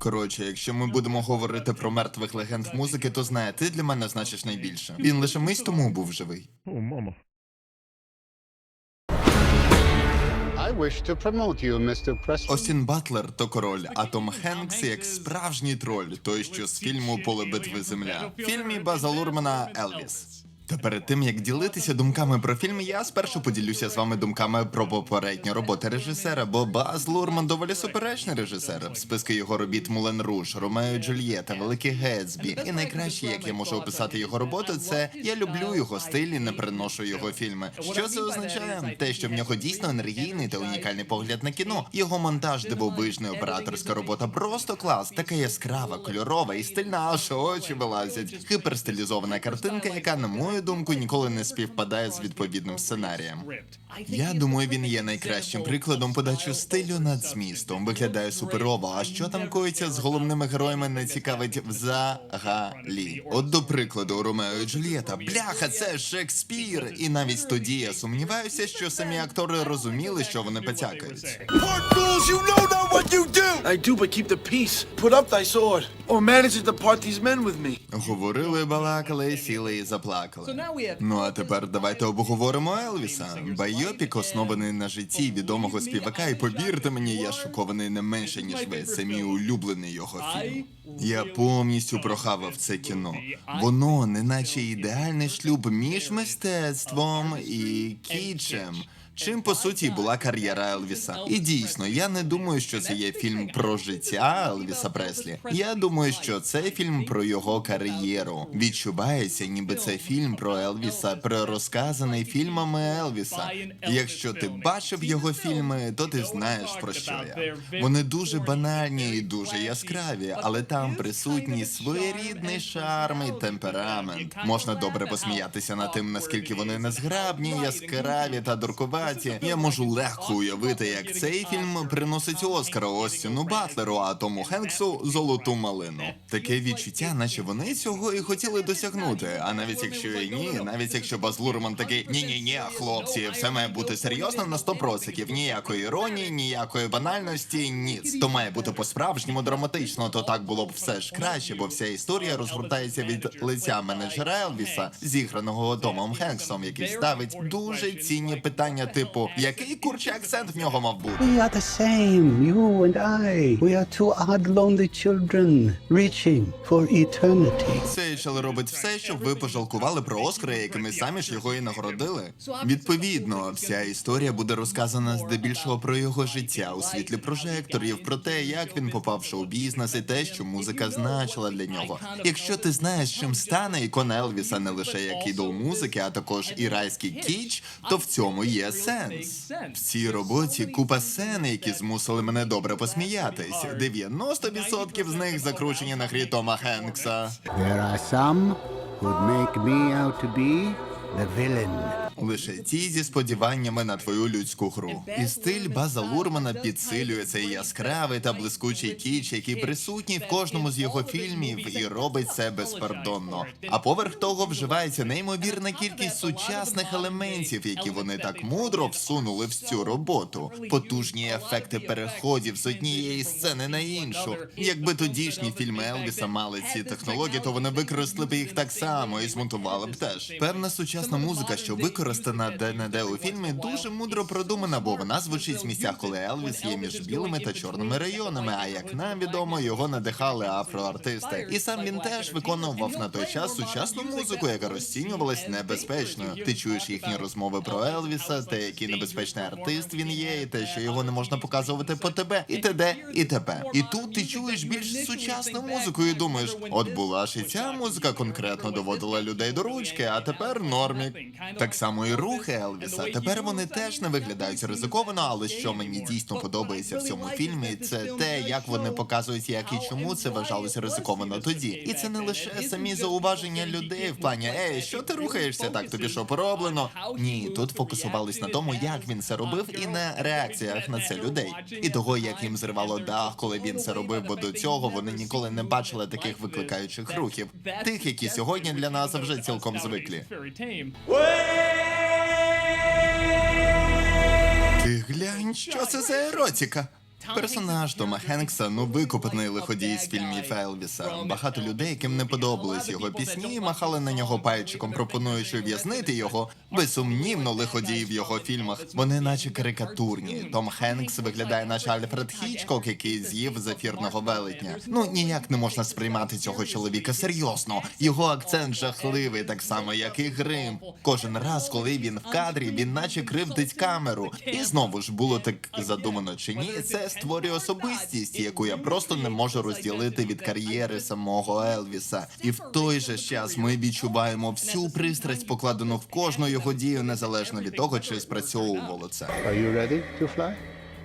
Коротше, якщо ми будемо говорити про мертвих легенд музики, то знає, ти для мене значиш найбільше. Він лише мить тому був живий. О, мама. I wish to promote you, Mr. Preston. Остін Батлер то король, а Том Хенкс як справжній троль, той, що з фільму Поле битви земля. В фільмі База Лурмана Елвіс. Та перед тим як ділитися думками про фільм, я спершу поділюся з вами думками про попередні роботи режисера, бо Баз Лурман доволі суперечний режисер. В списки його робіт Мулен Руш, Ромео Джульєта, Великий Гетсбі. І найкраще, як я можу описати його роботу, це я люблю його стиль і не приношу його фільми. Що це означає? Те, що в нього дійсно енергійний та унікальний погляд на кіно. Його монтаж дивовижний, операторська робота просто клас. Така яскрава, кольорова і стильна, аж очі вилазять. Гіперстилізована картинка, яка, на мою думку, ніколи не співпадає з відповідним сценарієм. Я думаю, він є найкращим прикладом подачі стилю над змістом. Виглядає суперово. А що там коїться з головними героями не цікавить взагалі. От до прикладу, Ромео і Джульєта. Бляха, це Шекспір. І навіть тоді я сумніваюся, що самі актори розуміли, що вони me. Говорили, балакали, сіли і заплакали. Ну а тепер давайте обговоримо Елвіса. Байопік оснований на житті відомого співака, і повірте мені, я шокований не менше ніж ви. Це мій улюблений його фільм. Я повністю прохавав це кіно. Воно неначе ідеальний шлюб між мистецтвом і кічем. Чим по суті була кар'єра Елвіса. І дійсно, я не думаю, що це є фільм про життя Елвіса Преслі. Я думаю, що це фільм про його кар'єру. Відчувається, ніби це фільм про Елвіса, перерозказаний фільмами Елвіса. Якщо ти бачив його фільми, то ти знаєш про що я. Вони дуже банальні і дуже яскраві, але там присутній своєрідний шарм і темперамент. Можна добре посміятися над тим, наскільки вони незграбні, яскраві та дуркуваті. Я можу легко уявити, як цей фільм приносить Оскара Остіну Батлеру, а Тому Хенксу золоту малину. Таке відчуття, наче вони цього і хотіли досягнути. А навіть якщо і ні, навіть якщо Баз Лурман такий ні, ні, ні, хлопці, все має бути серйозно на 100%. Ніякої іронії, ніякої банальності, ніц. То має бути по-справжньому драматично. То так було б все ж краще, бо вся історія розгортається від лиця менеджера Елвіса, зіграного Томом Хенксом, який ставить дуже цінні питання, типу, який курчий акцент в нього мав бути. We are the same, you and I. We are two odd, lonely children reaching for eternity. Цей чел робить все, щоб ви пожалкували про Оскара, якими самі ж його і нагородили. Відповідно, вся історія буде розказана здебільшого про його життя у світлі прожекторів, про те, як він попав в шоу-бізнес і те, що музика значила для нього. Якщо ти знаєш, чим стане ікона Елвіса не лише як ідол музики, а також і райський кіч, то в цьому є сенс. В цій роботі купа сцен, які змусили мене добре посміятись. 90% з них закручені на хрі Тома Хенкса. There are some who'd make me out to be the villain. Лише ті зі сподіваннями на твою людську гру. І стиль База Лурмана підсилює цей яскравий та блискучий кіч, який присутній в кожному з його фільмів і робить це безпардонно. А поверх того вживається неймовірна кількість сучасних елементів, які вони так мудро всунули в цю роботу. Потужні ефекти переходів з однієї сцени на іншу. Якби тодішні фільми Елвіса мали ці технології, то вони використали б їх так само і змонтували б теж. Певна сучасна музика, що використана де-не-де у фільмі, дуже мудро продумана, бо вона звучить в місцях, коли Елвіс є між білими та чорними районами. А як нам відомо, його надихали афроартисти. І сам він теж виконував на той час сучасну музику, яка розцінювалась небезпечною. Ти чуєш їхні розмови про Елвіса, те, який небезпечний артист він є, і те, що його не можна показувати по тебе, і т.д. і т.п. І тут ти чуєш більш сучасну музику і думаєш, от була ж і ця музика конкретно доводила людей до ручки, а тепер нормік. Так само і рухи Елвіса. Тепер вони теж не виглядають ризиковано, але що мені дійсно подобається в цьому фільмі, це те, як вони показують, як і чому це вважалося ризиковано тоді. І це не лише самі зауваження людей в плані Ей, що ти рухаєшся так? Тобі що пороблено? Ні, тут фокусувались на тому, як він це робив, і на реакціях на це людей, і того, як їм зривало дах, коли він це робив, бо до цього вони ніколи не бачили таких викликаючих рухів, тих, які сьогодні для нас вже цілком звиклі. Ти глянь, що це за еротика? Персонаж Тома Хенкса ну викопаний лиходій з фільмів Елвіса. Багато людей, яким не подобались його пісні, махали на нього пальчиком, пропонуючи ув'язнити його. Безсумнівно лиходій в його фільмах. Вони наче карикатурні. Том Хенкс виглядає, наче Альфред Хічкок, який з'їв зефірного велетня. Ну ніяк не можна сприймати цього чоловіка серйозно. Його акцент жахливий, так само як і грим. Кожен раз, коли він в кадрі, він наче кривдить камеру. І знову ж було так задумано чи ні, це створює особистість, яку я просто не можу розділити від кар'єри самого Елвіса. І в той же час ми відчуваємо всю пристрасть, покладену в кожну його дію, незалежно від того, чи спрацьовувало це. Are you ready to fly?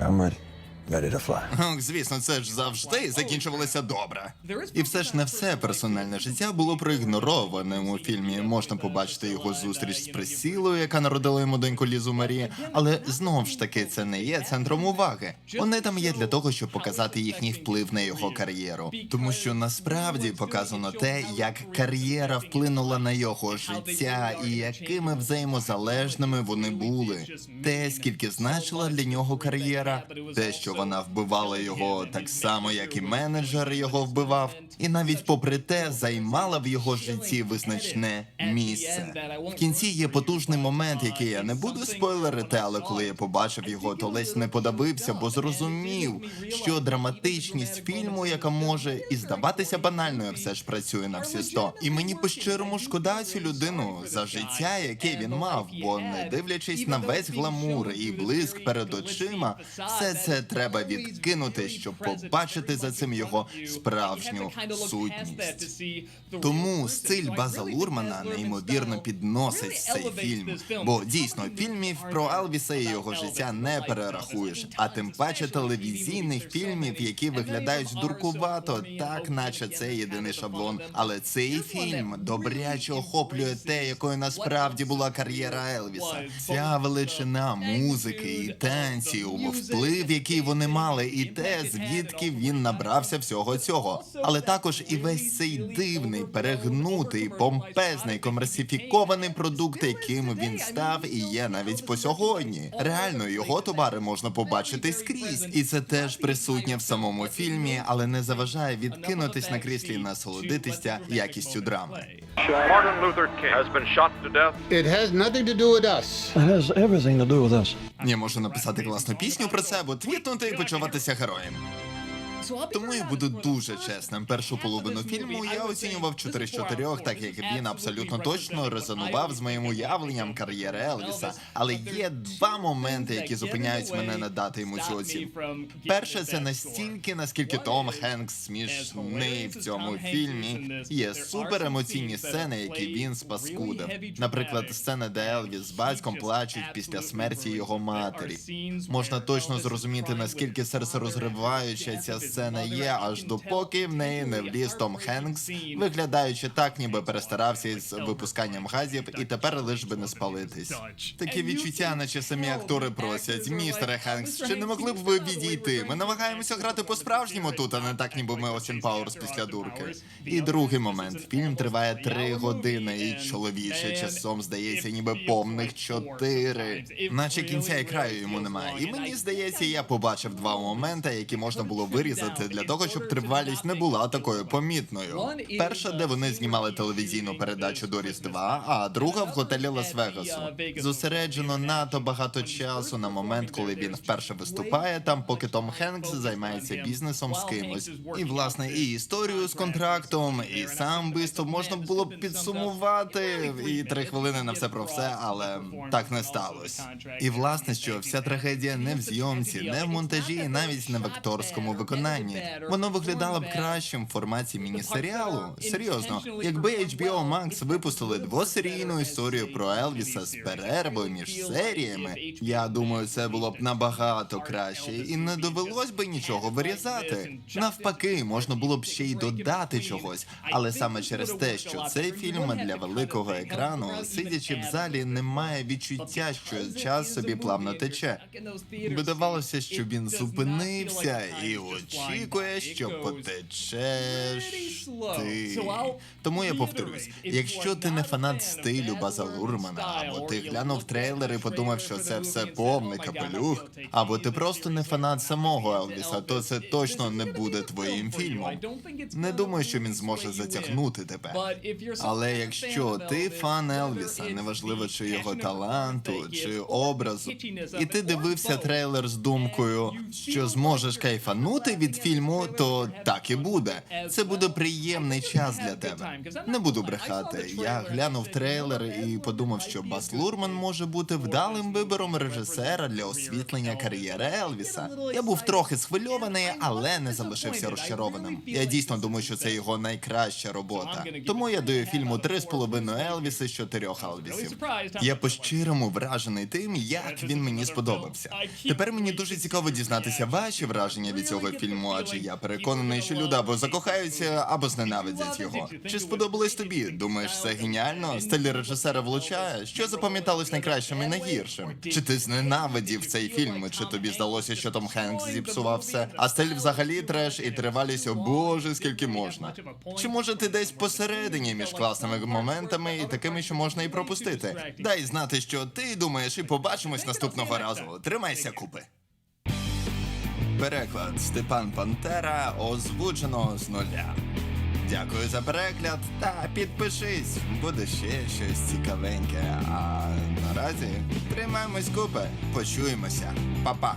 I'm ready. Ready to fly. Звісно, це ж завжди закінчувалося добре. І все ж не все персональне життя було проігнорованим у фільмі. Можна побачити його зустріч з Присілою, яка народила йому доньку Лізу Марі. Але знов ж таки це не є центром уваги. Вони там є для того, щоб показати їхній вплив на його кар'єру. Тому що насправді показано те, як кар'єра вплинула на його життя і якими взаємозалежними вони були. Те, скільки значила для нього кар'єра, те, що вона вбивала його так само, як і менеджер його вбивав, і навіть попри те займала в його житті визначне місце. В кінці є потужний момент, який я не буду спойлерити, але коли я побачив його, то ледь не подавився, бо зрозумів, що драматичність фільму, яка може і здаватися банальною, все ж працює на всі сто. І мені по-щирому шкода цю людину за життя, яке він мав, бо не дивлячись на весь гламур і блиск перед очима, все це треба відкинути, щоб побачити за цим його справжню сутність. Тому стиль База Лурмана неймовірно підносить цей фільм. Бо дійсно фільмів про Елвіса і його життя не перерахуєш, а тим паче телевізійних фільмів, які виглядають дуркувато, так наче це єдиний шаблон. Але цей фільм добряче охоплює те, якою насправді була кар'єра Елвіса. Ця величина музики і танців, вплив, який вони мали, і те, звідки він набрався всього цього. Але також і весь цей дивний, перегнутий, помпезний, комерсифікований продукт, яким він став і є навіть по сьогодні. Реально його товари можна побачити скрізь, і це теж присутнє в самому фільмі, але не заважає відкинутись на кріслі і насолодитися якістю драми. Martin Luther King has been shot to death It has nothing to do with us. It has everything to do with us. Я можу написати класну пісню про це, або твітнути і почуватися героєм. Тому я буду дуже чесним. Першу половину фільму я оцінював 4 з 4, так як він абсолютно точно резонував з моїм уявленням кар'єри Елвіса. Але є два моменти, які зупиняють мене не дати йому цю оцінку. Перше, це настільки, наскільки Том Хенкс смішний в цьому фільмі. Є супер емоційні сцени, які він спаскудив. Наприклад, сцена, де Елвіс з батьком плачуть після смерті його матері. Можна точно зрозуміти, наскільки серцерозриваюча ця сцена є, аж допоки в неї не вліз Том Хенкс, виглядаючи так, ніби перестарався із випусканням газів, і тепер лиш би не спалитись. Такі відчуття, наче самі актори просять. Містере Хенкс, чи не могли б ви відійти? Ми намагаємося грати по-справжньому тут, а не так, ніби ми Остін Пауерс після дурки. І другий момент. Фільм триває три години, і чоловіче часом здається, ніби повних чотири. Наче кінця і краю йому немає. І мені здається, я побачив два моменти, які можна було вирізати для того, щоб тривалість не була такою помітною. Перша, де вони знімали телевізійну передачу до Різдва, а друга в готелі Лас-Вегасу. Зосереджено надто багато часу на момент, коли він вперше виступає там, поки Том Хенкс займається бізнесом з кимось. І власне і історію з контрактом, і сам виступ можна було б підсумувати і три хвилини на все про все, але так не сталося. І власне, що вся трагедія не в зйомці, не в монтажі, і навіть не в акторському виконанні. Воно виглядало б кращим в форматі міні-серіалу. Серйозно, якби HBO Max випустили двосерійну історію про Елвіса з перервою між серіями, я думаю, це було б набагато краще, і не довелось би нічого вирізати. Навпаки, можна було б ще й додати чогось, але саме через те, що цей фільм для великого екрану, сидячи в залі, немає відчуття, що час собі плавно тече. Видавалося, що він зупинився, і от очікує, що потечеш ти. Тому я повторюсь: якщо ти не фанат стилю База Лурмана, або ти глянув трейлер і подумав, що це все повний капелюх, або ти просто не фанат самого Елвіса, то це точно не буде твоїм фільмом. Не думаю, що він зможе затягнути тебе. Але якщо ти фан Елвіса, неважливо чи його таланту, чи образу, і ти дивився трейлер з думкою, що зможеш кайфанути від фільму, то так і буде. Це буде приємний час для тебе. Не буду брехати. Я глянув трейлер і подумав, що Бас Лурман може бути вдалим вибором режисера для освітлення кар'єри Елвіса. Я був трохи схвильований, але не залишився розчарованим. Я дійсно думаю, що це його найкраща робота. Тому я даю фільму три з половиною Елвіси з чотирьох Елвісів. Я по-щирому вражений тим, як він мені сподобався. Тепер мені дуже цікаво дізнатися ваші враження від цього фільму, адже я переконаний, що люди або закохаються, або зненавидять його. Чи сподобалось тобі? Думаєш, це геніально? Стиль режисера влучає? Що запам'яталось найкращим і найгіршим? Чи ти зненавидів цей фільм? Чи тобі здалося, що Том Хенкс зіпсував все? А стиль взагалі треш і тривалість, о боже, скільки можна? Чи може ти десь посередині між класними моментами і такими, що можна і пропустити? Дай знати, що ти думаєш, і побачимось наступного разу. Тримайся, купи. Переклад Степан Пантера озвучено з нуля. Дякую за перегляд та підпишись, буде ще щось цікавеньке. А наразі тримаємось купи. Почуємося. Па-па.